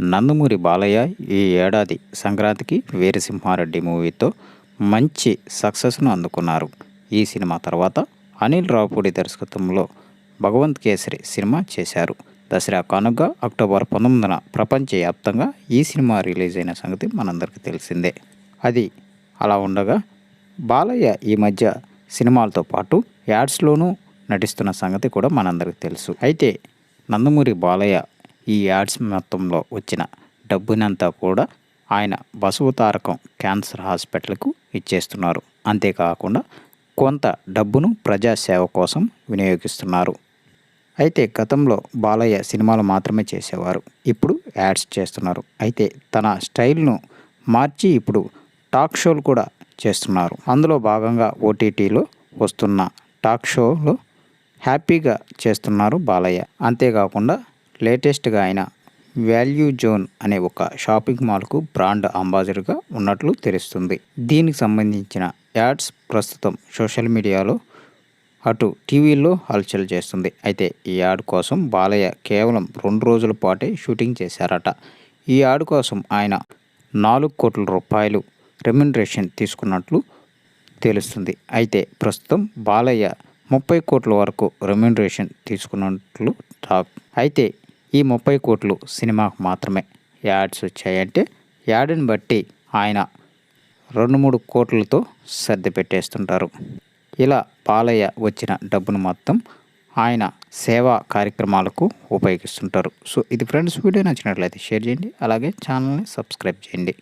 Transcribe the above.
నందమూరి బాలయ్య ఈ ఏడాది సంక్రాంతికి వీరసింహారెడ్డి మూవీతో మంచి సక్సెస్ను అందుకున్నారు. ఈ సినిమా తర్వాత అనిల్ రావుపూడి దర్శకత్వంలో భగవంత్ కేసరి సినిమా చేశారు. దసరా కానుక అక్టోబర్ పంతొమ్మిదిన ప్రపంచవ్యాప్తంగా ఈ సినిమా రిలీజ్ అయిన సంగతి మనందరికీ తెలిసిందే. అది అలా ఉండగా బాలయ్య ఈ మధ్య సినిమాలతో పాటు యాడ్స్లోనూ నటిస్తున్న సంగతి కూడా మనందరికీ తెలుసు. అయితే నందమూరి బాలయ్య ఈ యాడ్స్ మొత్తంలో వచ్చిన డబ్బునంతా కూడా ఆయన బసవ తారకం క్యాన్సర్ హాస్పిటల్కు ఇచ్చేస్తున్నారు. అంతేకాకుండా కొంత డబ్బును ప్రజాసేవ కోసం వినియోగిస్తున్నారు. అయితే గతంలో బాలయ్య సినిమాలు మాత్రమే చేసేవారు. ఇప్పుడు యాడ్స్ చేస్తున్నారు. అయితే తన స్టైల్ను మార్చి ఇప్పుడు టాక్ షోలు కూడా చేస్తున్నారు. అందులో భాగంగా ఓటీటీలో వస్తున్న టాక్ షోలో హ్యాపీగా చేస్తున్నారు బాలయ్య. అంతేకాకుండా లేటెస్ట్గా ఆయన వాల్యూ జోన్ అనే ఒక షాపింగ్ మాల్కు బ్రాండ్ అంబాసిడర్గా ఉన్నట్లు తెలుస్తుంది. దీనికి సంబంధించిన యాడ్స్ ప్రస్తుతం సోషల్ మీడియాలో అటు టీవీలో హల్చల్ చేస్తుంది. అయితే ఈ యాడ్ కోసం బాలయ్య కేవలం రెండు రోజుల పాటే షూటింగ్ చేశారట. ఈ యాడ్ కోసం ఆయన నాలుగు కోట్ల రూపాయలు రెమ్యునరేషన్ తీసుకున్నట్లు తెలుస్తుంది. అయితే ప్రస్తుతం బాలయ్య ముప్పై కోట్ల వరకు రెమ్యునరేషన్ తీసుకున్నట్లు టాక్. అయితే ఈ ముప్పై కోట్లు సినిమాకు మాత్రమే యాడ్స్ వచ్చాయంటే యాడ్ని బట్టి ఆయన రెండు మూడు కోట్లతో సర్ది పెట్టేస్తుంటారు. ఇలా పాలయ్య వచ్చిన డబ్బును మొత్తం ఆయన సేవా కార్యక్రమాలకు ఉపయోగిస్తుంటారు. సో ఇది ఫ్రెండ్స్ వీడియో నచ్చినట్లయితే షేర్ చేయండి. అలాగే ఛానల్ని సబ్స్క్రైబ్ చేయండి.